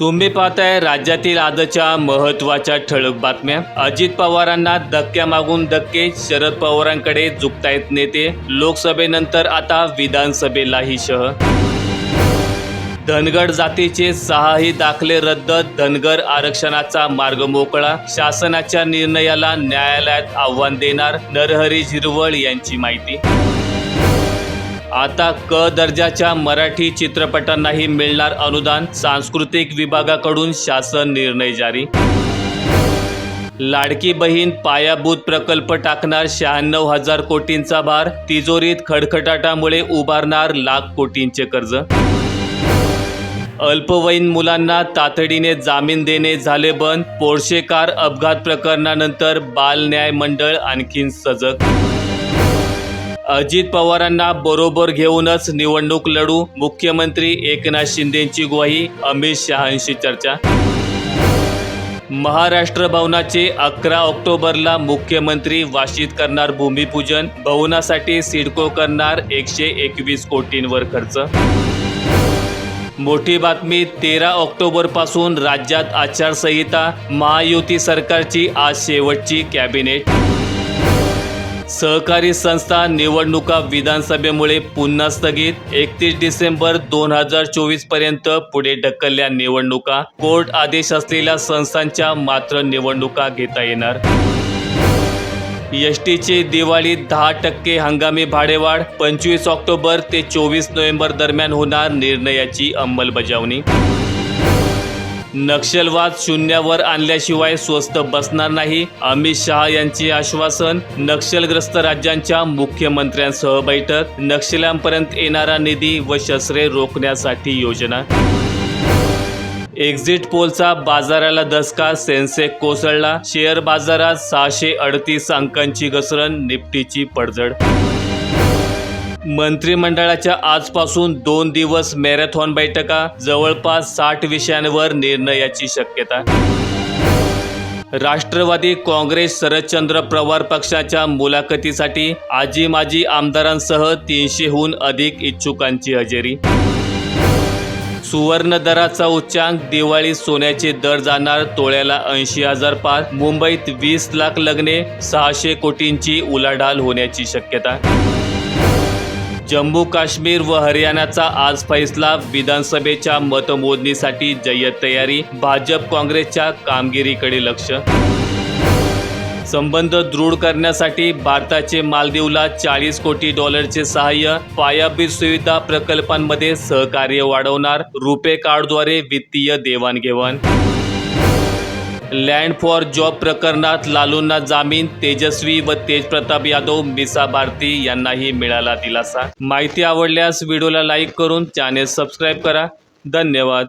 तुम्ही पाहताय राज्यातील आजच्या महत्त्वाच्या ठळक बातम्या. अजित पवारांना धक्क्या मागून धक्के शरद पवारांकडे झुकतायत नेते. लोकसभेनंतर आता विधानसभेलाही शह. धनगड जातीचे सहाही दाखले रद्द धनगर आरक्षणाचा मार्ग मोकळा. शासनाच्या निर्णयाला न्यायालयात आव्हान देणार नरहरी झिरवळ यांची माहिती. आता क दर्जाच्या मराठी चित्रपटांनाही मिळणार अनुदान सांस्कृतिक विभागाकडून शासन निर्णय जारी. लाडकी बहीण पायाभूत प्रकल्प टाकणार शहाण्णव हजार कोटींचा भार तिजोरीत खडखटाटामुळे उभारणार लाख कोटींचे कर्ज. अल्पवयीन मुलांना तातडीने जामीन देणे झाले बंद पोर्शे कार अपघात प्रकरणानंतर बाल न्याय मंडळ आणखीन सजग. अजित पवारांना बरोबर घेऊनच निवडणूक लढू. मुख्यमंत्री एकनाथ शिंदेची ग्वाही अमित शहांशी चर्चा. महाराष्ट्र भवनाचे अकरा ऑक्टोबरला मुख्यमंत्री वाशीत करणार भूमिपूजन. भवनासाठी सिडको करणार एकशे एकवीस कोटींवर खर्च. मोठी बातमी तेरा ऑक्टोबरपासून राज्यात आचारसंहिता. महायुती सरकारची आज शेवटची कॅबिनेट. सहकारी संस्था निवडणुका विधानसभेमुळे पुन्हा स्थगित. एकतीस डिसेंबर दोन हजार चोवीसपर्यंत पुढे ढकलल्या निवडणुका. कोर्ट आदेश असलेल्या संस्थांच्या मात्र निवडणुका घेता येणार. एस दिवाळी दिवाळीत दहा टक्के हंगामी भाडेवाढ. पंचवीस ऑक्टोबर ते चोवीस नोव्हेंबर दरम्यान होणार निर्णयाची अंमलबजावणी. नक्षलवाद शून्यावर आणल्याशिवाय स्वस्त बसणार नाही. अमित शहा यांचे आश्वासन नक्षलग्रस्त राज्यांच्या मुख्यमंत्र्यांसह बैठक नक्षल्यांपर्यंत येणारा निधी व शस्त्रे रोखण्यासाठी योजना. एक्झिट पोलचा बाजाराला दसका सेन्सेक कोसळला. शेअर बाजारात सहाशे अडतीस अंकांची घसरण निफ्टीची पडझड मंत्रिमंडळाच्या आजपासून दोन दिवस मॅरेथॉन बैठका जवळपास साठ विषयांवर निर्णयाची शक्यता. राष्ट्रवादी काँग्रेस शरदचंद्र पवार पक्षाच्या मुलाखतीसाठी आजी माजी आमदारांसह तीनशेहून अधिक इच्छुकांची हजेरी. सुवर्ण दराचा उच्चांक दिवाळी सोन्याचे दर जाणार तोळ्याला ऐंशी हजार पार मुंबईत वीस लाख लग्ने सहाशे कोटींची उलाढाल होण्याची शक्यता. जम्मू काश्मीर व हरियाणाचा आज फैसला विधानसभेच्या मतमोजणीसाठी जय्यत तयारी भाजप काँग्रेसच्या कामगिरीकडे लक्ष. संबंध दृढ करण्यासाठी भारताचे मालदीवला चाळीस कोटी डॉलरचे सहाय्य पायाभूत सुविधा प्रकल्पांमध्ये सहकार्य वाढवणार रुपे कार्डद्वारे वित्तीय देवाणघेवाण. लँड फॉर जॉब प्रकरणात लालूंना जामीन तेजस्वी व तेजप्रताप यादव मिसा भारती यांनाही मिळाला दिलासा. माहिती आवडल्यास व्हिडिओला लाईक करून चॅनेल सबस्क्राईब करा. धन्यवाद.